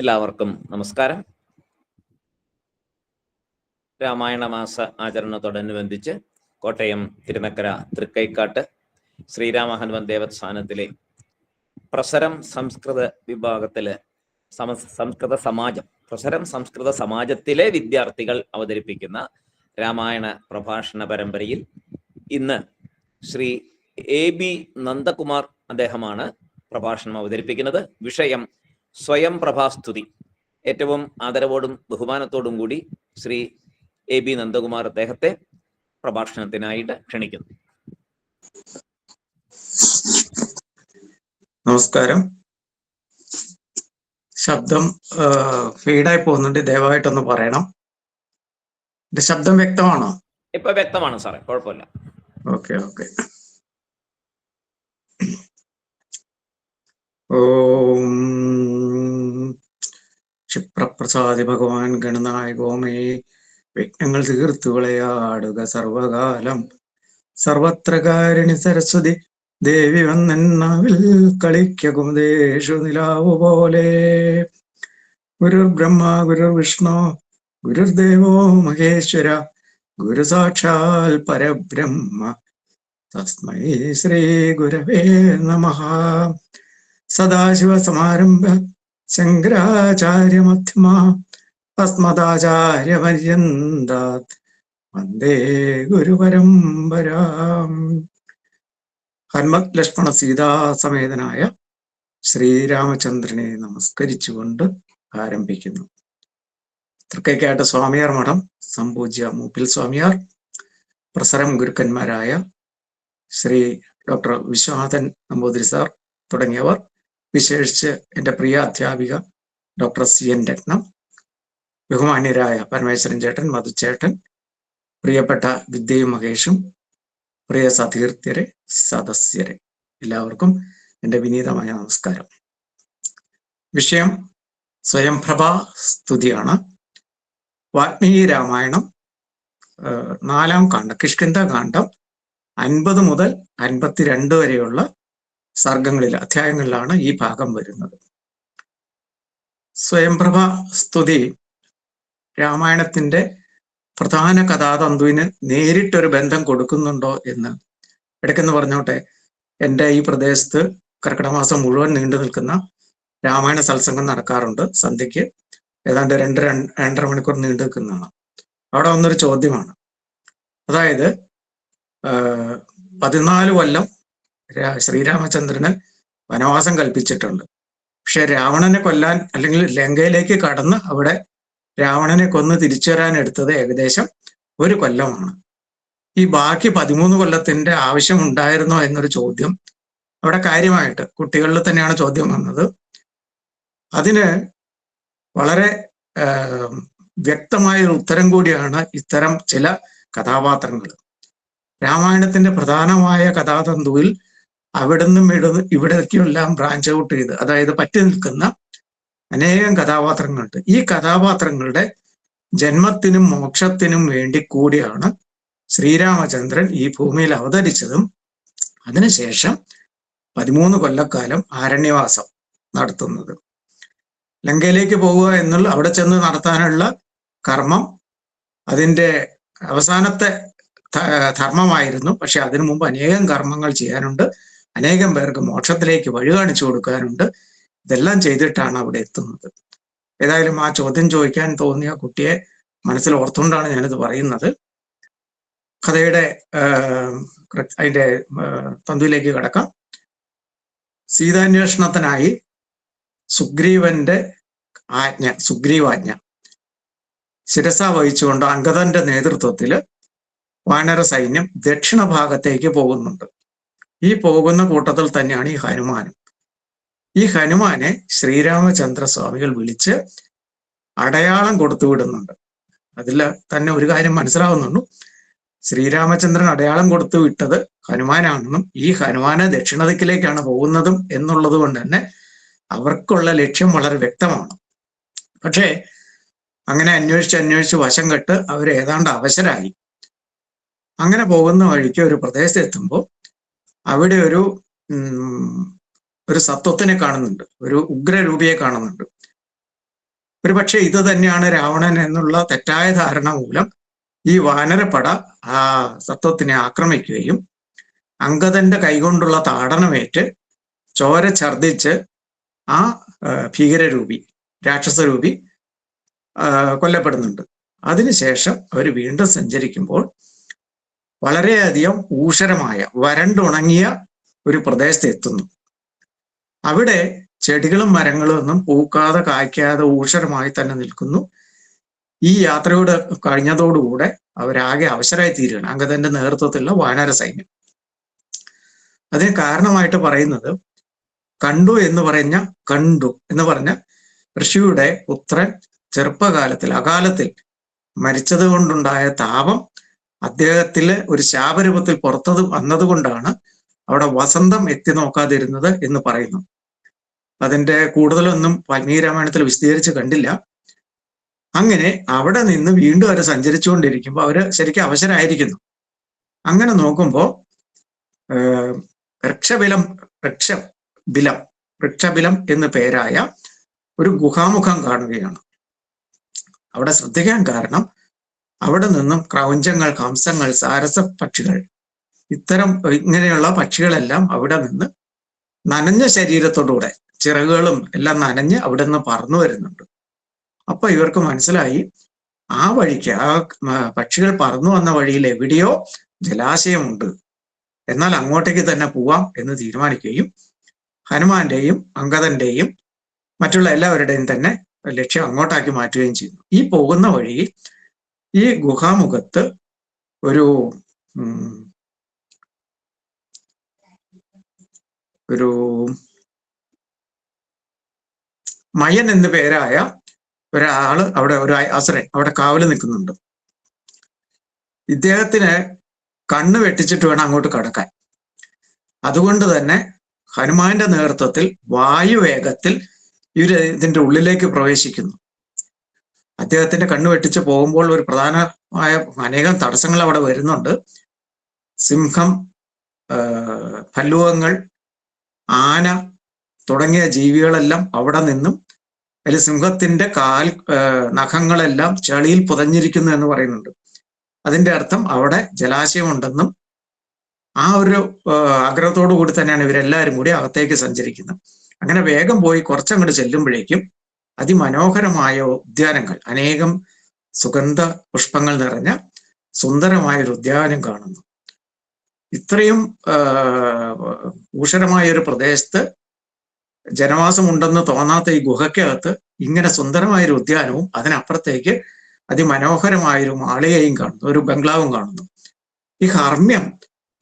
എല്ലാവർക്കും നമസ്കാരം. രാമായണ മാസ ആചരണത്തോടനുബന്ധിച്ച് കോട്ടയം തിരുനക്കര തൃക്കൈക്കാട്ട് ശ്രീരാമ ഹനുമൻ ദേവസ്ഥാനത്തിലെ പ്രസരം സംസ്കൃത വിഭാഗത്തിലെ സംസ്കൃത സമാജം പ്രസരം സംസ്കൃത സമാജത്തിലെ വിദ്യാർത്ഥികൾ അവതരിപ്പിക്കുന്ന രാമായണ പ്രഭാഷണ പരമ്പരയിൽ ഇന്ന് ശ്രീ എ ബി നന്ദകുമാർ അദ്ദേഹമാണ് പ്രഭാഷണം അവതരിപ്പിക്കുന്നത്. വിഷയം സ്വയം പ്രഭാസ്തുതി. ഏറ്റവും ആദരവോടും ബഹുമാനത്തോടും കൂടി ശ്രീ എ ബി നന്ദകുമാർ അദ്ദേഹത്തെ പ്രഭാഷണത്തിനായിട്ട് ക്ഷണിക്കുന്നു. നമസ്കാരം. ശബ്ദം ഫീഡായി പോകുന്നുണ്ട്. ദയവായിട്ടൊന്ന് പറയണം. എന്റെ ശബ്ദം വ്യക്തമാണോ? ഇപ്പൊ വ്യക്തമാണ് സാറേ. കുഴപ്പമില്ല. Okay okay. ഓം. ക്ഷിപ്രപ്രസാദി ഭഗവാൻ ഗണനായകോമേ വിഘ്നങ്ങൾ തീർത്തു വിളയാടുക സർവകാലം. സർവത്ര കാരിണി സരസ്വതി ദേവി വന്നെന്നാവിൽ കളിക്കകുമേഷു നിലാവു പോലെ. ഗുരു ബ്രഹ്മ ഗുരു വിഷ്ണു ഗുരുദേവോ മഹേശ്വര ഗുരു സാക്ഷാൽ പരബ്രഹ്മ. തസ്മൈ ശ്രീ ഗുരവേ നമ. സദാശിവസമാരംഭ ശങ്കരാചാര്യമധ്യമ അസ്മദാചാര്യപര്യന്താത് വന്ദേ ഗുരുപരമ്പരാം. ഹന്മത് ലക്ഷ്മണ സീതാസമേതനായ ശ്രീരാമചന്ദ്രനെ നമസ്കരിച്ചുകൊണ്ട് ആരംഭിക്കുന്നു. തൃക്കൈക്കാട്ട് സ്വാമിയാർ മഠം സംപൂജ്യ മൂപ്പിൽ സ്വാമിയാർ പ്രസരം ഗുരുക്കന്മാരായ ശ്രീ ഡോക്ടർ വിശ്വനാഥൻ നമ്പൂതിരി സാർ തുടങ്ങിയവർ വിശേഷിച്ച് എന്റെ പ്രിയ അധ്യാപിക ഡോക്ടർ സി എൻ രത്നം ബഹുമാന്യരായ പരമേശ്വരൻ ചേട്ടൻ മധുചേട്ടൻ പ്രിയപ്പെട്ട വിദ്യയും മഹേഷും പ്രിയ സതീർത്ഥ്യരെ സദസ്യരെ എല്ലാവർക്കും എന്റെ വിനീതമായ നമസ്കാരം. വിഷയം സ്വയംപ്രഭാ സ്തുതിയാണ്. വാത്മീകി രാമായണം നാലാം കാണ്ഡം കിഷ്കിന്ത കാണ്ഡം അൻപത് മുതൽ അൻപത്തിരണ്ട് വരെയുള്ള സർഗങ്ങളിൽ അധ്യായങ്ങളിലാണ് ഈ ഭാഗം വരുന്നത്. സ്വയംപ്രഭ സ്തുതി രാമായണത്തിന്റെ പ്രധാന കഥാതന്തുവിന് നേരിട്ടൊരു ബന്ധം കൊടുക്കുന്നുണ്ടോ എന്ന്. ഇടയ്ക്കെന്ന് പറഞ്ഞോട്ടെ. എന്റെ ഈ പ്രദേശത്ത് കർക്കിടമാസം മുഴുവൻ നീണ്ടു നിൽക്കുന്ന രാമായണ സത്സംഗം നടക്കാറുണ്ട് സന്ധ്യയ്ക്ക്. ഏതാണ്ട് രണ്ട് രണ്ടര മണിക്കൂർ നീണ്ടു നിൽക്കുന്നതാണ്. അവിടെ വന്നൊരു ചോദ്യമാണ്. അതായത് പതിനാല് കൊല്ലം ശ്രീരാമചന്ദ്രന് വനവാസം കൽപ്പിച്ചിട്ടുണ്ട്. പക്ഷെ രാവണനെ കൊല്ലാൻ അല്ലെങ്കിൽ ലങ്കയിലേക്ക് കടന്ന് അവിടെ രാവണനെ കൊന്ന് തിരിച്ചു വരാൻ എടുത്തത് ഏകദേശം ഒരു കൊല്ലമാണ്. ഈ ബാക്കി പതിമൂന്ന് കൊല്ലത്തിന്റെ ആവശ്യം ഉണ്ടായിരുന്നോ എന്നൊരു ചോദ്യം. അവിടെ കാര്യമായിട്ട് കുട്ടികളിൽ തന്നെയാണ് ചോദ്യം വന്നത്. അതിന് വളരെ വ്യക്തമായ ഒരു ഉത്തരം കൂടിയാണ് ഇത്തരം ചില കഥാപാത്രങ്ങൾ. രാമായണത്തിന്റെ പ്രധാനമായ കഥാതന്തുവിൽ അവിടുന്നും ഇവിടുന്ന് ഇവിടേക്കെല്ലാം ബ്രാഞ്ച് ഔട്ട് ചെയ്ത് അതായത് പറ്റി നിൽക്കുന്ന അനേകം കഥാപാത്രങ്ങളുണ്ട്. ഈ കഥാപാത്രങ്ങളുടെ ജന്മത്തിനും മോക്ഷത്തിനും വേണ്ടി കൂടിയാണ് ശ്രീരാമചന്ദ്രൻ ഈ ഭൂമിയിൽ അവതരിച്ചതും. അതിനുശേഷം പതിമൂന്ന് കൊല്ലക്കാലം ആരണ്യവാസം നടത്തുന്നത്. ലങ്കയിലേക്ക് പോവുക എന്നുള്ള അവിടെ ചെന്ന് നടത്താനുള്ള കർമ്മം അതിന്റെ അവസാനത്തെ ധർമ്മമായിരുന്നു. പക്ഷെ അതിനു മുമ്പ് അനേകം കർമ്മങ്ങൾ ചെയ്യാനുണ്ട്. അനേകം പേർക്ക് മോക്ഷത്തിലേക്ക് വഴി കാണിച്ചു കൊടുക്കാനുണ്ട്. ഇതെല്ലാം ചെയ്തിട്ടാണ് അവിടെ എത്തുന്നത്. ഏതായാലും ആ ചോദ്യം ചോദിക്കാൻ തോന്നിയ കുട്ടിയെ മനസ്സിൽ ഓർത്തുകൊണ്ടാണ് ഞാനിത് പറയുന്നത്. കഥയുടെ അതിന്റെ തന്തുവിലേക്ക് കടക്കാം. സീതാന്വേഷണത്തിനായി സുഗ്രീവന്റെ ആജ്ഞ സുഗ്രീവാജ്ഞ. ശിരസ വഹിച്ചുകൊണ്ട് അങ്കദന്റെ നേതൃത്വത്തിൽ വാനര സൈന്യം ദക്ഷിണ ഭാഗത്തേക്ക് പോകുന്നുണ്ട്. ഈ പോകുന്ന കൂട്ടത്തിൽ തന്നെയാണ് ഈ ഹനുമാനും. ഈ ഹനുമാനെ ശ്രീരാമചന്ദ്ര സ്വാമികൾ വിളിച്ച് അടയാളം കൊടുത്തു വിടുന്നുണ്ട്. അതിൽ തന്നെ ഒരു കാര്യം മനസ്സിലാവുന്നുള്ളൂ ശ്രീരാമചന്ദ്രൻ അടയാളം കൊടുത്തു വിട്ടത് ഹനുമാനാണെന്നും ഈ ഹനുമാനെ ദക്ഷിണദിക്കിലേക്കാണ് പോകുന്നതും എന്നുള്ളത് കൊണ്ട് തന്നെ അവർക്കുള്ള ലക്ഷ്യം വളരെ വ്യക്തമാണ്. പക്ഷേ അങ്ങനെ അന്വേഷിച്ച് അന്വേഷിച്ച് വശം കെട്ട് അവർ ഏതാണ്ട് അവശരായി. അങ്ങനെ പോകുന്ന വഴിക്ക് ഒരു പ്രദേശത്ത് എത്തുമ്പോൾ അവിടെ ഒരു ഒരു സത്വത്തിനെ കാണുന്നുണ്ട്. ഒരു ഉഗ്രരൂപിയെ കാണുന്നുണ്ട്. ഒരു പക്ഷേ ഇത് തന്നെയാണ് രാവണൻ എന്നുള്ള തെറ്റായ ധാരണ മൂലം ഈ വാനരപ്പട ആ സത്വത്തിനെ ആക്രമിക്കുകയും അങ്കദന്റെ കൈകൊണ്ടുള്ള താടനമേറ്റ് ചോര ഛർദിച്ച് ആ ഭീകരരൂപി രാക്ഷസരൂപി കൊല്ലപ്പെടുന്നുണ്ട്. അതിനുശേഷം അവർ വീണ്ടും സഞ്ചരിക്കുമ്പോൾ വളരെയധികം ഊഷരമായ വരണ്ടുണങ്ങിയ ഒരു പ്രദേശത്ത് എത്തുന്നു. അവിടെ ചെടികളും മരങ്ങളും ഒന്നും പൂക്കാതെ കായ്ക്കാതെ ഊഷരമായി തന്നെ നിൽക്കുന്നു. ഈ യാത്രയോട് കഴിഞ്ഞതോടുകൂടെ അവരാകെ അവശരായി തീരുകയാണ്. അംഗതന്റെ നേതൃത്വത്തിലുള്ള വാനര സൈന്യം. അതിന് കാരണമായിട്ട് പറയുന്നത് കണ്ടു എന്ന് പറഞ്ഞ കണ്ടു എന്ന് പറഞ്ഞ ഋഷിയുടെ പുത്രൻ ചെറുപ്പകാലത്തിൽ അകാലത്തിൽ മരിച്ചത് കൊണ്ടുണ്ടായ താപം അദ്ദേഹത്തിൽ ഒരു ശാപരൂപത്തിൽ പുറത്തത് വന്നതുകൊണ്ടാണ് അവിടെ വസന്തം എത്തി നോക്കാതിരുന്നത് എന്ന് പറയുന്നു അതിന്റെ കൂടുതലൊന്നും വാൽമീകി രാമായണത്തിൽ വിശദീകരിച്ച് കണ്ടില്ല. അങ്ങനെ അവിടെ നിന്ന് വീണ്ടും അവർ സഞ്ചരിച്ചുകൊണ്ടിരിക്കുമ്പോൾ അവർ ശരിക്കും അവശരായിരിക്കുന്നു അങ്ങനെ നോക്കുമ്പോൾ വൃക്ഷബിലം വൃക്ഷ ബിലം വൃക്ഷബിലം എന്ന് പേരായ ഒരു ഗുഹാമുഖം കാണുകയാണ്. അവിടെ ശ്രദ്ധിക്കാൻ കാരണം അവിടെ നിന്നും ക്രൗഞ്ചങ്ങൾ കംസങ്ങൾ സാരസ പക്ഷികൾ ഇത്തരം ഇങ്ങനെയുള്ള പക്ഷികളെല്ലാം അവിടെ നിന്ന് നനഞ്ഞ ശരീരത്തോടുകൂടെ ചിറകുകളും എല്ലാം നനഞ്ഞ് അവിടെ നിന്ന് പറന്നു വരുന്നുണ്ട്. അപ്പൊ ഇവർക്ക് മനസ്സിലായി ആ വഴിക്ക് ആ പക്ഷികൾ പറന്നു വന്ന വഴിയിൽ എവിടെയോ ജലാശയമുണ്ട്. എന്നാൽ അങ്ങോട്ടേക്ക് തന്നെ പോവാം എന്ന് തീരുമാനിക്കുകയും ഹനുമാന്റെയും അങ്കദന്റെയും മറ്റുള്ള എല്ലാവരുടെയും തന്നെ ലക്ഷ്യം അങ്ങോട്ടാക്കി മാറ്റുകയും ചെയ്യുന്നു. ഈ പോകുന്ന വഴി ഈ ഗുഹാമുഖത്ത് ഒരു ഒരു മയൻ എന്ന പേരായ ഒരാൾ അവിടെ ഒരു അസുരൻ അവിടെ കാവൽ നിൽക്കുന്നുണ്ട്. ഇദ്ദേഹത്തിന് കണ്ണ് വെട്ടിച്ചിട്ട് വേണം അങ്ങോട്ട് കടക്കാൻ. അതുകൊണ്ട് തന്നെ ഹനുമാന്റെ നേതൃത്വത്തിൽ വായുവേഗത്തിൽ ഇവർ ഇതിന്റെ ഉള്ളിലേക്ക് പ്രവേശിക്കുന്നു. അദ്ദേഹത്തിന്റെ കണ്ണു വെട്ടിച്ച് പോകുമ്പോൾ ഒരു പ്രധാനമായ അനേകം തടസ്സങ്ങൾ അവിടെ വരുന്നുണ്ട്. സിംഹം ഫല്ലുവങ്ങൾ ആന തുടങ്ങിയ ജീവികളെല്ലാം അവിടെ നിന്നും അതിൽ സിംഹത്തിന്റെ കാൽ നഖങ്ങളെല്ലാം ചെളിയിൽ പുതഞ്ഞിരിക്കുന്നു എന്ന് പറയുന്നുണ്ട്. അതിന്റെ അർത്ഥം അവിടെ ജലാശയമുണ്ടെന്നും ആ ഒരു ആഗ്രഹത്തോടു കൂടി തന്നെയാണ് ഇവരെല്ലാവരും കൂടി അകത്തേക്ക് സഞ്ചരിക്കുന്നത്. അങ്ങനെ വേഗം പോയി കുറച്ചങ്ങോട്ട് ചെല്ലുമ്പോഴേക്കും അതിമനോഹരമായ ഉദ്യാനങ്ങൾ അനേകം സുഗന്ധ പുഷ്പങ്ങൾ നിറഞ്ഞ സുന്ദരമായ ഒരു ഉദ്യാനം കാണുന്നു. ഇത്രയും ഊഷരമായ ഒരു പ്രദേശത്ത് ജനവാസമുണ്ടെന്ന് തോന്നാത്ത ഈ ഗുഹയ്ക്കകത്ത് ഇങ്ങനെ സുന്ദരമായ ഒരു ഉദ്യാനവും അതിനപ്പുറത്തേക്ക് അതിമനോഹരമായൊരു മാളികയും കാണുന്നു ഒരു ബംഗ്ലാവും കാണുന്നു. ഈ ഹർമ്മ്യം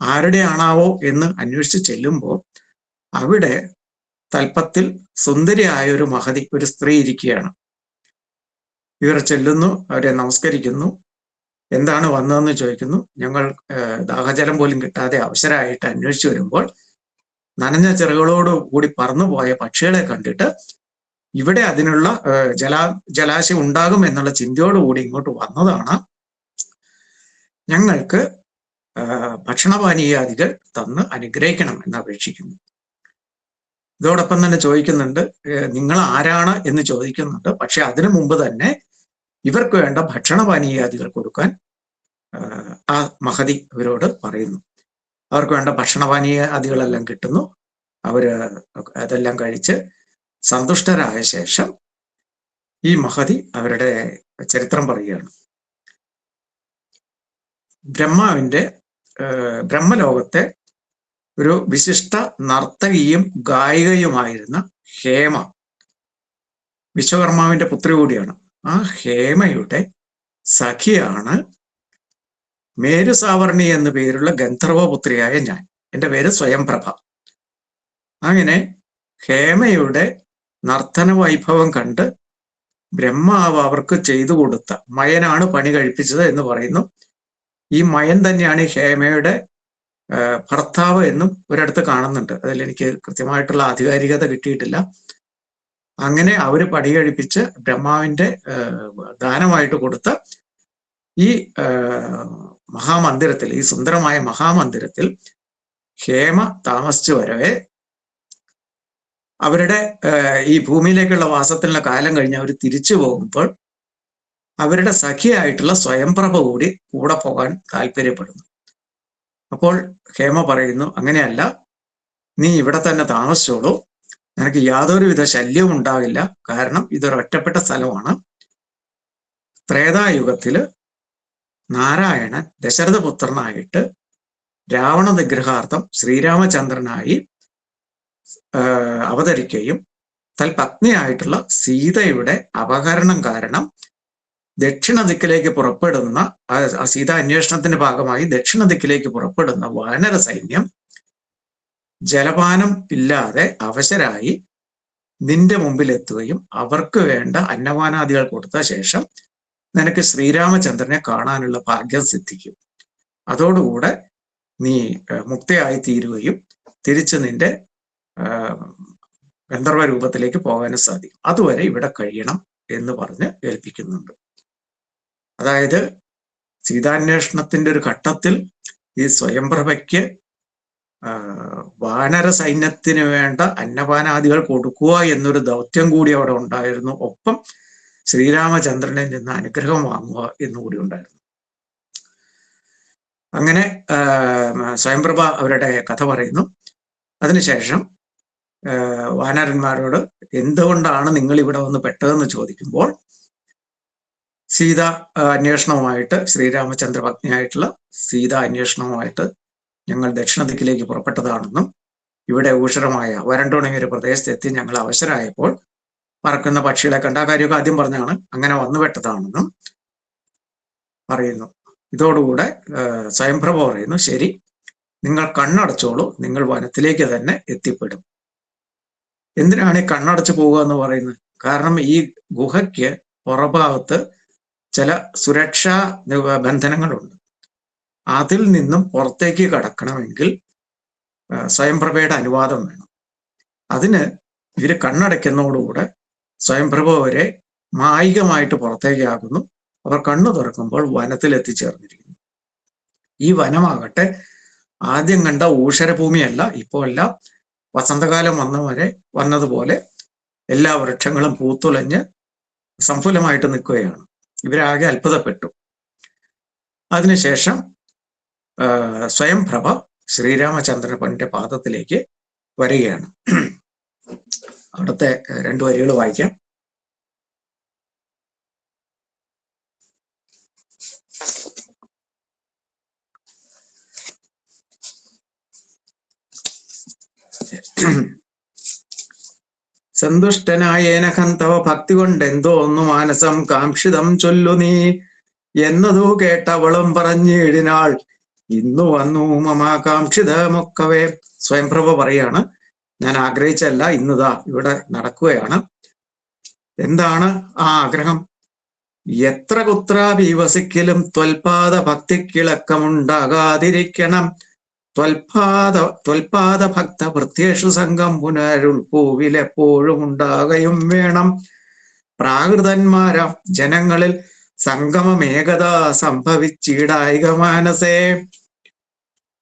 ആരുടെയാണാവോ എന്ന് അന്വേഷിച്ച് ചെല്ലുമ്പോൾ അവിടെ തൽപ്പത്തിൽ സുന്ദരിയായ ഒരു മഹതി ഒരു സ്ത്രീ ഇരിക്കുകയാണ്. ഇവർ ചെല്ലുന്നു അവരെ നമസ്കരിക്കുന്നു. എന്താണ് വന്നതെന്ന് ചോദിക്കുന്നു. ഞങ്ങൾ ദാഹജലം പോലും കിട്ടാതെ അവസരമായിട്ട് അന്വേഷിച്ചു വരുമ്പോൾ നനഞ്ഞ ചിറകുകളോട് കൂടി പറന്നുപോയ പക്ഷികളെ കണ്ടിട്ട് ഇവിടെ അതിനുള്ള ജലാ ജലാശയം ഉണ്ടാകും എന്നുള്ള ചിന്തയോടുകൂടി ഇങ്ങോട്ട് വന്നതാണ്. ഞങ്ങൾക്ക് ഭക്ഷണപാനീയാദികൾ തന്ന് അനുഗ്രഹിക്കണം എന്ന് അപേക്ഷിക്കുന്നു. ഇതോടൊപ്പം തന്നെ ചോദിക്കുന്നുണ്ട് നിങ്ങൾ ആരാണ് എന്ന് ചോദിക്കുന്നുണ്ട്. പക്ഷെ അതിനു മുമ്പ് തന്നെ ഇവർക്ക് വേണ്ട ഭക്ഷണപാനീയാദികൾ കൊടുക്കാൻ ആ മഹതി ഇവരോട് പറയുന്നു. അവർക്ക് വേണ്ട ഭക്ഷണപാനീയാദികളെല്ലാം കിട്ടുന്നു. അവർ അതെല്ലാം കഴിച്ച് സന്തുഷ്ടരായ ശേഷം ഈ മഹതി അവരുടെ ചരിത്രം പറയുകയാണ്. ബ്രഹ്മാവിന്റെ ബ്രഹ്മലോകത്തെ ഒരു വിശിഷ്ട നർത്തകിയും ഗായികയുമായിരുന്ന ഹേമ. വിശ്വകർമാവിന്റെ പുത്രി കൂടിയാണ്. ആ ഹേമയുടെ സഖിയാണ് മേരുസാവർണി എന്നു പേരുള്ള ഗന്ധർവപുത്രിയായ ഞാൻ. എന്റെ പേര് സ്വയംപ്രഭ. അങ്ങനെ ഹേമയുടെ നർത്തന വൈഭവം കണ്ട് ബ്രഹ്മാവ് അവർക്ക് ചെയ്തു കൊടുത്ത മയനാണ് പണി കഴിപ്പിച്ചത് എന്ന് പറയുന്നു. ഈ മയൻ തന്നെയാണ് ഹേമയുടെ ഭർത്താവ് എന്നും ഒരിടത്ത് കാണുന്നുണ്ട്. അതിൽ എനിക്ക് കൃത്യമായിട്ടുള്ള ആധികാരികത കിട്ടിയിട്ടില്ല. അങ്ങനെ അവർ പടികഴിപ്പിച്ച് ബ്രഹ്മാവിന്റെ ദാനമായിട്ട് കൊടുത്ത ഈ മഹാമന്ദിരത്തിൽ ഈ സുന്ദരമായ മഹാമന്ദിരത്തിൽ ഹേമ താമസിച്ചു വരവേ. അവരുടെ ഈ ഭൂമിയിലേക്കുള്ള വാസത്തിനുള്ള കാലം കഴിഞ്ഞ് അവർ തിരിച്ചു പോകുമ്പോൾ അവരുടെ സഖിയായിട്ടുള്ള സ്വയംപ്രഭ കൂടി കൂടെ പോകാൻ താല്പര്യപ്പെടുന്നു. അപ്പോൾ ഹേമ പറയുന്നു അങ്ങനെയല്ല. നീ ഇവിടെ തന്നെ താമസിച്ചോളൂ. നിനക്ക് യാതൊരുവിധ ശല്യവും ഉണ്ടാകില്ല. കാരണം ഇതൊരു ഒറ്റപ്പെട്ട സ്ഥലമാണ്. ത്രേതായുഗത്തിൽ നാരായണൻ ദശരഥപുത്രനായിട്ട് രാവണ നിഗ്രഹാർത്ഥം ശ്രീരാമചന്ദ്രനായി അവതരിക്കുകയും തൽപത്നിയായിട്ടുള്ള സീതയുടെ അപഹരണം കാരണം ദക്ഷിണ ദിക്കിലേക്ക് പുറപ്പെടുന്ന ആ സീത അന്വേഷണത്തിന്റെ ഭാഗമായി ദക്ഷിണ ദിക്കിലേക്ക് പുറപ്പെടുന്ന വാനര സൈന്യം ജലപാനം ഇല്ലാതെ അവശരായി നിന്റെ മുമ്പിൽ എത്തുകയും അവർക്ക് വേണ്ട അന്നപാനാദികൾ കൊടുത്ത ശേഷം നിനക്ക് ശ്രീരാമചന്ദ്രനെ കാണാനുള്ള ഭാഗ്യം സിദ്ധിക്കും. അതോടുകൂടെ നീ മുക്തയായി തീരുകയും തിരിച്ച് നിന്റെ ഗന്ധർവ രൂപത്തിലേക്ക് പോകാനും സാധിക്കും. അതുവരെ ഇവിടെ കഴിയണം എന്ന് പറഞ്ഞ് ഏൽപ്പിക്കുന്നുണ്ട്. അതായത് സീതാന്വേഷണത്തിന്റെ ഒരു ഘട്ടത്തിൽ ഈ സ്വയംപ്രഭയ്ക്ക് വാനര സൈന്യത്തിന് വേണ്ട അന്നപാനാദികൾ കൊടുക്കുക എന്നൊരു ദൗത്യം കൂടി അവിടെ ഉണ്ടായിരുന്നു. ഒപ്പം ശ്രീരാമചന്ദ്രനിൽ നിന്ന് അനുഗ്രഹം വാങ്ങുക എന്നുകൂടി ഉണ്ടായിരുന്നു. അങ്ങനെ സ്വയംപ്രഭ അവരുടെ കഥ പറയുന്നു. അതിനുശേഷം വാനരന്മാരോട് എന്തുകൊണ്ടാണ് നിങ്ങൾ ഇവിടെ വന്ന് പെട്ടതെന്ന് ചോദിക്കുമ്പോൾ സീത അന്വേഷണവുമായിട്ട് ശ്രീരാമചന്ദ്ര പത്നിയായിട്ടുള്ള സീത അന്വേഷണവുമായിട്ട് ഞങ്ങൾ ദക്ഷിണ ദിക്കിലേക്ക് പുറപ്പെട്ടതാണെന്നും ഇവിടെ ഊഷരമായ വരണ്ടുണങ്ങിയ ഒരു പ്രദേശത്തെത്തി ഞങ്ങൾ അവശരായപ്പോൾ പറക്കുന്ന പക്ഷികളെ കണ്ട കാര്യമൊക്കെ ആദ്യം പറഞ്ഞാണ് അങ്ങനെ വന്നുപെട്ടതാണെന്നും പറയുന്നു. ഇതോടുകൂടെ സ്വയംപ്രഭ പറയുന്നു ശരി നിങ്ങൾ കണ്ണടച്ചോളൂ നിങ്ങൾ വനത്തിലേക്ക് തന്നെ എത്തിപ്പെടും. എന്തിനാണ് ഈ കണ്ണടച്ചു പോവുക എന്ന് പറയുന്നത്? കാരണം ഈ ഗുഹയ്ക്ക് പുറഭാഗത്ത് ചില സുരക്ഷാ നിബന്ധനങ്ങളുണ്ട് അതിൽ നിന്നും പുറത്തേക്ക് കടക്കണമെങ്കിൽ സ്വയംപ്രഭയുടെ അനുവാദം വേണം. അതിന് ഇവർ കണ്ണടയ്ക്കുന്നതോടുകൂടെ സ്വയംപ്രഭ വരെ മായികമായിട്ട് പുറത്തേക്കാകുന്നു. അവർ കണ്ണു തുറക്കുമ്പോൾ വനത്തിൽ എത്തിച്ചേർന്നിരിക്കുന്നു ഈ വനമാകട്ടെ ആദ്യം കണ്ട ഊഷരഭൂമിയല്ല ഇപ്പോൾ വസന്തകാലം വന്നവരെ വന്നതുപോലെ എല്ലാ വൃക്ഷങ്ങളും പൂത്തുലഞ്ഞ് സംഫുലമായിട്ട് നിൽക്കുകയാണ്. ഇവരാകെ അത്ഭുതപ്പെട്ടു. അതിനുശേഷം സ്വയംപ്രഭ സ്വയംപ്രഭ ശ്രീരാമചന്ദ്രപ്പന്റെ പാദത്തിലേക്ക് വരികയാണ്. അവിടുത്തെ രണ്ടു വരികൾ വായിക്കാം. സന്തുഷ്ടനായേനഹം തവ ഭക്തി കൊണ്ടെന്തോന്നു മാനസം കാംക്ഷിതം ചൊല്ലു നീ. എന്നതു കേട്ടവളും പറഞ്ഞു പറഞ്ഞിടിനാൾ ഇന്നു വന്നു മമാകാംക്ഷിതമൊക്കവേ സ്വയംപ്രഭ പറയാണ് ഞാൻ ആഗ്രഹിച്ചല്ല ഇന്നുതാ ഇവിടെ നടക്കുകയാണ്. എന്താണ് ആ ആഗ്രഹം? എത്ര കുത്രാ വസിക്കലും ത്വൽപാദ ഭക്തിക്കിളക്കമുണ്ടാകാതിരിക്കണം. ത്വൽപാദ ത്വൽപാദ ഭക്ത വൃത്യേഷു സംഘം പുനരുൾപൂവിലെപ്പോഴും ഉണ്ടാകയും വേണം. പ്രാകൃതന്മാരാം ജനങ്ങളിൽ സംഗമമേകത സംഭവിച്ചിടായിക മാനസേ.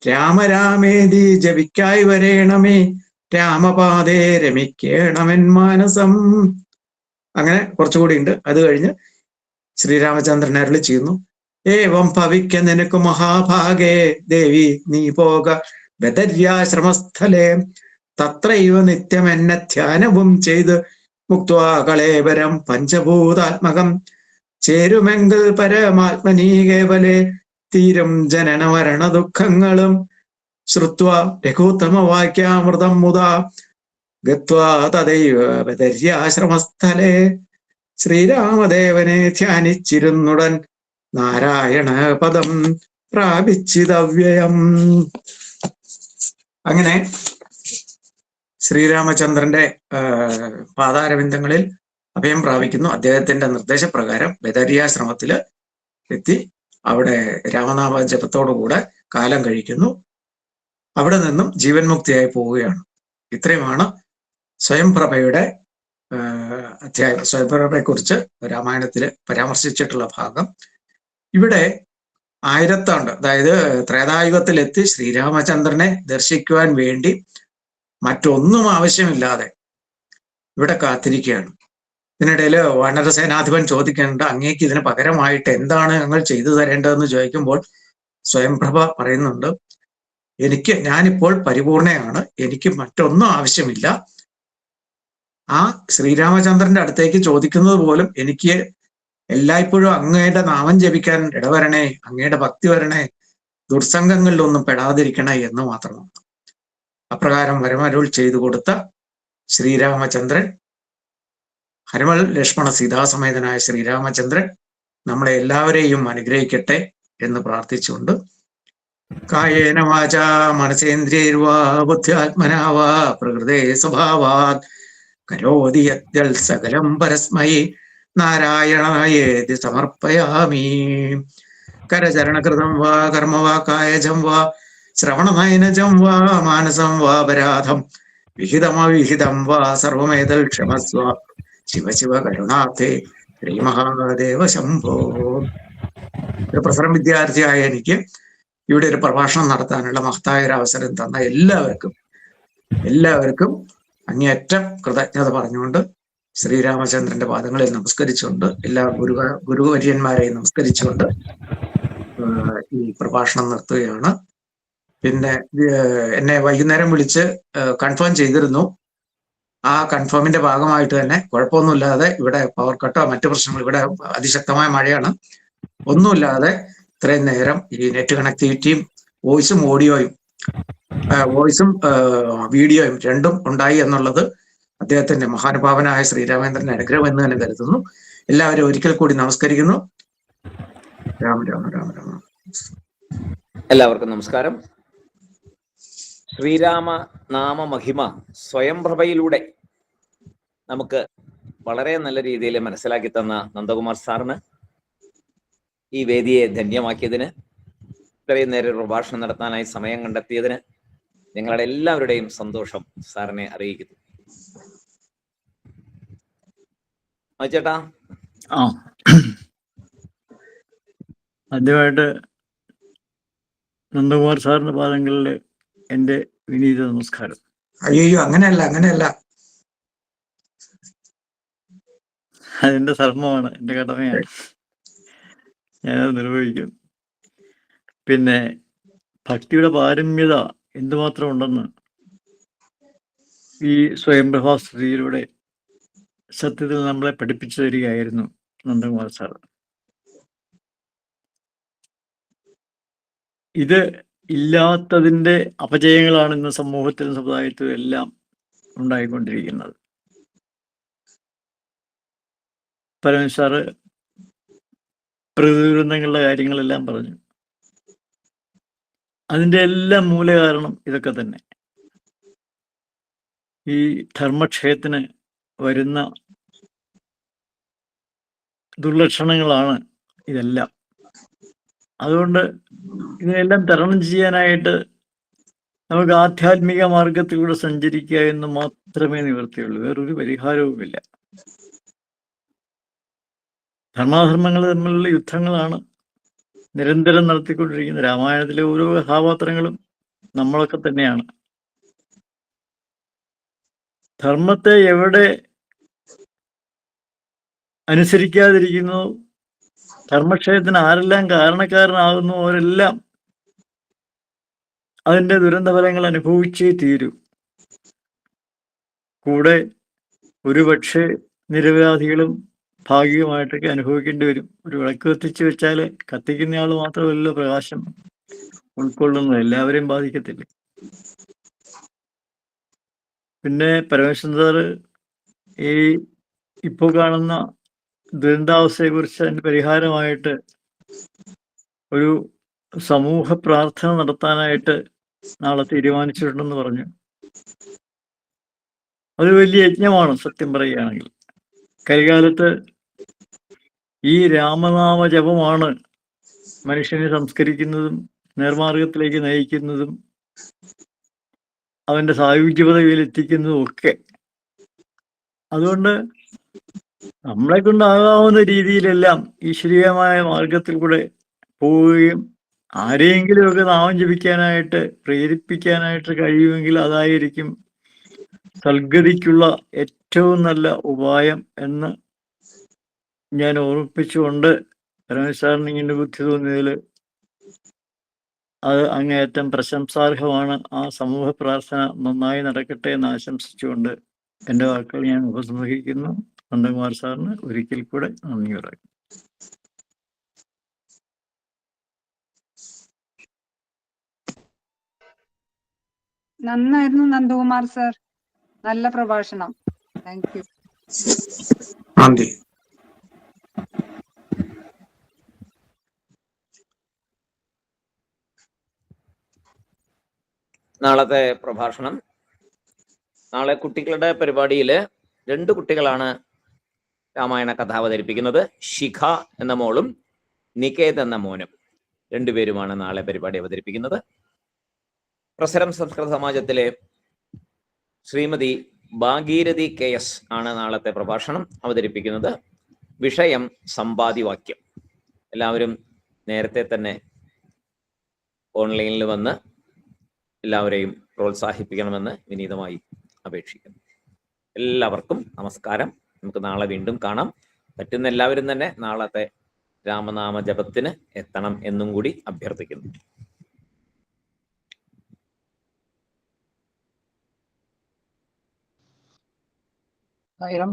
രാമരാമേതി ജപിക്കായി വരേണമേ രാമപാതേ രമിക്കേണമെൻ മാനസം. അങ്ങനെ കുറച്ചുകൂടി ഉണ്ട് അത് കഴിഞ്ഞ് ശ്രീരാമചന്ദ്രൻ അരുളി ചെയ്യുന്നു. ഏവം ഭവിക്ക നിനക്ക് മഹാഭാഗേ ദേവി നീ പോക. ബദര്യാശ്രമസ്ഥലേ തത്രൈവ നിത്യം എന്നെ ധ്യാനവും ചെയ്ത്. മുക്വാകളേവരം പഞ്ചഭൂതാത്മകം. ചേരുമെങ്കിൽ പരമാത്മനീ കേവലെ തീരും ജനന മരണ ദുഃഖങ്ങളും. ശ്രുത്വ രഘുത്തമ വാക്യാമൃതം മുതാ. ഗത്വാ ബദര്യാശ്രമസ്ഥലേ ശ്രീരാമദേവനെ ധ്യാനിച്ചിരുന്നുടൻ. നാരായണ പദം പ്രാപിച്ചിതവ്യയം. അങ്ങനെ ശ്രീരാമചന്ദ്രന്റെ പാതാരവിന്ദങ്ങളിൽ അഭയം പ്രാപിക്കുന്നു. അദ്ദേഹത്തിന്റെ നിർദ്ദേശപ്രകാരം ബദരിയാശ്രമത്തിൽ എത്തി അവിടെ രാമനാമ ജപത്തോടുകൂടെ കാലം കഴിക്കുന്നു. അവിടെ നിന്നും ജീവൻ മുക്തിയായി പോവുകയാണ്. ഇത്രയുമാണ് സ്വയംപ്രഭയുടെ അധ്യായം. സ്വയംപ്രഭയെ കുറിച്ച് രാമായണത്തിൽ പരാമർശിച്ചിട്ടുള്ള ഭാഗം. ഇവിടെ ആയിരത്താണ്ട് അതായത് ത്രേതായുഗത്തിലെത്തി ശ്രീരാമചന്ദ്രനെ ദർശിക്കുവാൻ വേണ്ടി മറ്റൊന്നും ആവശ്യമില്ലാതെ ഇവിടെ കാത്തിരിക്കുകയാണ്. ഇതിനിടയിൽ വാനരസേനാധിപൻ ചോദിക്കേണ്ട അങ്ങേക്ക് ഇതിന് പകരമായിട്ട് എന്താണ് ഞങ്ങൾ ചെയ്തു തരേണ്ടതെന്ന് ചോദിക്കുമ്പോൾ സ്വയംപ്രഭ പറയുന്നുണ്ട് എനിക്ക് ഞാനിപ്പോൾ പരിപൂർണയാണ് എനിക്ക് മറ്റൊന്നും ആവശ്യമില്ല. ആ ശ്രീരാമചന്ദ്രന്റെ അടുത്തേക്ക് ചോദിക്കുന്നത് പോലും എനിക്ക് എല്ലായ്പ്പോഴും അങ്ങയുടെ നാമം ജപിക്കാൻ ഇടവരണേ അങ്ങയുടെ ഭക്തി വരണേ ദുർസംഗങ്ങളിലൊന്നും പെടാതിരിക്കണേ എന്ന് മാത്രമാണ്. അപ്രകാരം വരമരുൾ ചെയ്തു കൊടുത്ത ശ്രീരാമചന്ദ്രൻ ഹരിമൽ ലക്ഷ്മണ സീതാസമേതനായ ശ്രീരാമചന്ദ്രൻ നമ്മളെ എല്ലാവരെയും അനുഗ്രഹിക്കട്ടെ എന്ന് പ്രാർത്ഥിച്ചുകൊണ്ട് കായേന വാച മനസേന്ദ്രിയർവാ ബുദ്ധ്യാത്മനാവാ പ്രകൃതേ സ്വഭാവാത് കരോതി സകലം പരസ്മൈ നാരായണായേതി സമർപ്പയാമി. കരചരണകൃതം വാ കർമ്മ വാ കായജം വാ ശ്രവണനയനജം വാ മാനസം വാ പരാധം വിഹിതമവിഹിതം വാ സർവമേതൽ ക്ഷമസ്വ. ശിവ ശിവ കരുണാർത്ഥേ ശ്രീ മഹാദേവ ശംഭോ. ഒരു പ്രസരം വിദ്യാർത്ഥിയായ എനിക്ക് ഇവിടെ ഒരു പ്രഭാഷണം നടത്താനുള്ള മഹത്തായ ഒരു അവസരം തന്ന എല്ലാവർക്കും എല്ലാവർക്കും അങ്ങേയറ്റം കൃതജ്ഞത പറഞ്ഞുകൊണ്ട് ശ്രീരാമചന്ദ്രന്റെ പാദങ്ങളെ നമസ്കരിച്ചുകൊണ്ട് എല്ലാ ഗുരു ഗുരുവര്യന്മാരെയും നമസ്കരിച്ചുകൊണ്ട് ഈ പ്രഭാഷണം നിർത്തുകയാണ്. പിന്നെ എന്നെ വൈകുന്നേരം വിളിച്ച് കൺഫേം ചെയ്തിരുന്നു. ആ കൺഫേമിന്റെ ഭാഗമായിട്ട് തന്നെ കുഴപ്പമൊന്നുമില്ലാതെ ഇവിടെ പവർ കട്ടോ മറ്റു പ്രശ്നങ്ങൾ ഇവിടെ അതിശക്തമായ മഴയാണ്. ഒന്നുമില്ലാതെ ഇത്രയും നേരം ഈ നെറ്റ് കണക്ടിവിറ്റിയും വോയിസും ഓഡിയോയും വോയിസും വീഡിയോയും രണ്ടും ഉണ്ടായി എന്നുള്ളത് അദ്ദേഹത്തിന്റെ മഹാനുഭാവനായ ശ്രീരാമേന്ദ്രൻ അനുഗ്രഹം എന്ന് തന്നെ കരുതുന്നു. എല്ലാവരും ഒരിക്കൽ കൂടി നമസ്കരിക്കുന്നു. രാമ രാമ രാമ രാമ. എല്ലാവർക്കും നമസ്കാരം. ശ്രീരാമ നാമ മഹിമ സ്വയംപ്രഭയിലൂടെ നമുക്ക് വളരെ നല്ല രീതിയിൽ മനസ്സിലാക്കി തന്ന നന്ദകുമാർ സാറിന് ഈ വേദിയെ ധന്യമാക്കിയതിന് ഇത്രയും നേരം പ്രഭാഷണം നടത്താനായി സമയം കണ്ടെത്തിയതിന് ഞങ്ങളുടെ എല്ലാവരുടെയും സന്തോഷം സാറിനെ അറിയിക്കുന്നു. ചേട്ടാ ആ. ആദ്യമായിട്ട് നന്ദകുമാർ സാറിന്റെ പാദങ്ങളിൽ എന്റെ വിനീത നമസ്കാരം. അയ്യോ അങ്ങനെയല്ല അങ്ങനെയല്ല. അതെന്റെ ധർമ്മമാണ് എന്റെ കടമയാണ്. ഞാൻ ഞാനത് നിർവഹിക്കും. പിന്നെ ഭക്തിയുടെ പാരമ്യത എന്തുമാത്രം ഉണ്ടെന്ന് ഈ സ്വയംപ്രഭാ സ്തുതിയിലൂടെ സത്യത്തിൽ നമ്മളെ പഠിപ്പിച്ചു തരികയായിരുന്നു നന്ദകുമാർ സാർ. ഇത് ഇല്ലാത്തതിന്റെ അപജയങ്ങളാണ് ഇന്ന് സമൂഹത്തിലും സമുദായത്തിലും എല്ലാം ഉണ്ടായിക്കൊണ്ടിരിക്കുന്നത്. പരമേശ്വർ പ്രകൃതി ദുരന്തങ്ങളുടെ കാര്യങ്ങളെല്ലാം പറഞ്ഞു. അതിന്റെ എല്ലാം മൂലകാരണം ഇതൊക്കെ തന്നെ. ഈ ധർമ്മക്ഷയത്തിന് വരുന്ന ദുർലക്ഷണങ്ങളാണ് ഇതെല്ലാം. അതുകൊണ്ട് ഇതിനെല്ലാം തരണം ചെയ്യാനായിട്ട് നമുക്ക് ആധ്യാത്മിക മാർഗത്തിലൂടെ സഞ്ചരിക്കുക എന്ന് മാത്രമേ നിവൃത്തിയുള്ളൂ. വേറൊരു പരിഹാരവുമില്ല. ധർമാധർമ്മങ്ങൾ തമ്മിലുള്ള യുദ്ധങ്ങളാണ് നിരന്തരം നടത്തിക്കൊണ്ടിരിക്കുന്നത്. രാമായണത്തിലെ ഓരോ കഥാപാത്രങ്ങളും നമ്മളൊക്കെ തന്നെയാണ്. ധർമ്മത്തെ എവിടെ അനുസരിക്കാതിരിക്കുന്നു. ധർമ്മക്ഷയത്തിന് ആരെല്ലാം കാരണക്കാരനാകുന്നു അവരെല്ലാം അതിന്റെ ദുരന്തഫലങ്ങൾ അനുഭവിച്ചേ തീരൂ. കൂടെ ഒരുപക്ഷെ നിരപരാധികളും ഭാഗികമായിട്ടൊക്കെ അനുഭവിക്കേണ്ടി വരും. ഒരു വിളക്ക് കത്തിച്ച് വെച്ചാൽ കത്തിക്കുന്നയാൾ മാത്രമല്ല പ്രകാശം ഉൾക്കൊള്ളുന്നത്. എല്ലാവരെയും ബാധിക്കത്തില്ല? പിന്നെ പരമേശ്വരൻ സാറ് ഈ ഇപ്പോൾ കാണുന്ന ദുരന്താവസ്ഥയെക്കുറിച്ച് അതിന് പരിഹാരമായിട്ട് ഒരു സമൂഹ പ്രാർത്ഥന നടത്താനായിട്ട് നാളെ തീരുമാനിച്ചിട്ടുണ്ടെന്ന് പറഞ്ഞു. അത് വലിയ യജ്ഞമാണ് സത്യം പറയുകയാണെങ്കിൽ. കരികാലത്ത് ഈ രാമനാമ ജപമാണ് മനുഷ്യനെ സംസ്കരിക്കുന്നതും നേർമാർഗത്തിലേക്ക് നയിക്കുന്നതും അവന്റെ സായുജ്യ പദവിയിൽ എത്തിക്കുന്നതും ഒക്കെ. അതുകൊണ്ട് നമ്മളെ കൊണ്ടാകാവുന്ന രീതിയിലെല്ലാം ഈശ്വരീയമായ മാർഗത്തിൽ കൂടെ പോവുകയും ആരെയെങ്കിലുമൊക്കെ നാമം ജപിക്കാനായിട്ട് പ്രേരിപ്പിക്കാനായിട്ട് കഴിയുമെങ്കിൽ അതായിരിക്കും സൽഗതിക്കുള്ള ഏറ്റവും നല്ല ഉപായം എന്ന് ഞാൻ ഓർമ്മിപ്പിച്ചുകൊണ്ട് രമേശ് സാറിന് ഇങ്ങനെ ബുദ്ധി തോന്നിയതിൽ അത് അങ്ങേയറ്റം പ്രശംസാർഹമാണ്. ആ സമൂഹ പ്രാർത്ഥന നന്നായി നടക്കട്ടെ എന്ന് ആശംസിച്ചുകൊണ്ട് എന്റെ വാക്കുകൾ ഞാൻ ഉപസംഹരിക്കുന്നു. നന്ദകുമാർ സാറിന് ഒരിക്കൽ കൂടെ നന്ദി പറയുന്നു നന്നായിരുന്നു നന്ദകുമാർ സാർ. നല്ല പ്രഭാഷണം. താങ്ക് യു നന്ദി. നാളത്തെ പ്രഭാഷണം. നാളെ കുട്ടികളുടെ പരിപാടിയിൽ രണ്ട് കുട്ടികളാണ് രാമായണ കഥ അവതരിപ്പിക്കുന്നത് ശിഖ എന്ന മോളും നികേത് എന്ന മോനും. രണ്ടുപേരുമാണ് നാളെ പരിപാടി അവതരിപ്പിക്കുന്നത്. പ്രസരം സംസ്കൃത സമാജത്തിലെ ശ്രീമതി ഭാഗീരഥി കെ എസ് ആണ് നാളത്തെ പ്രഭാഷണം അവതരിപ്പിക്കുന്നത്. വിഷയം സമ്പാദിവാക്യം എല്ലാവരും നേരത്തെ തന്നെ ഓൺലൈനിൽ വന്ന് എല്ലാവരെയും പ്രോത്സാഹിപ്പിക്കണമെന്ന് വിനീതമായി അപേക്ഷിക്കുന്നു. എല്ലാവർക്കും നമസ്കാരം. നമുക്ക് നാളെ വീണ്ടും കാണാം. പറ്റുന്ന എല്ലാവരും തന്നെ നാളത്തെ രാമനാമ ജപത്തിന് എത്തണം എന്നും കൂടി അഭ്യർത്ഥിക്കുന്നു. ആയിരം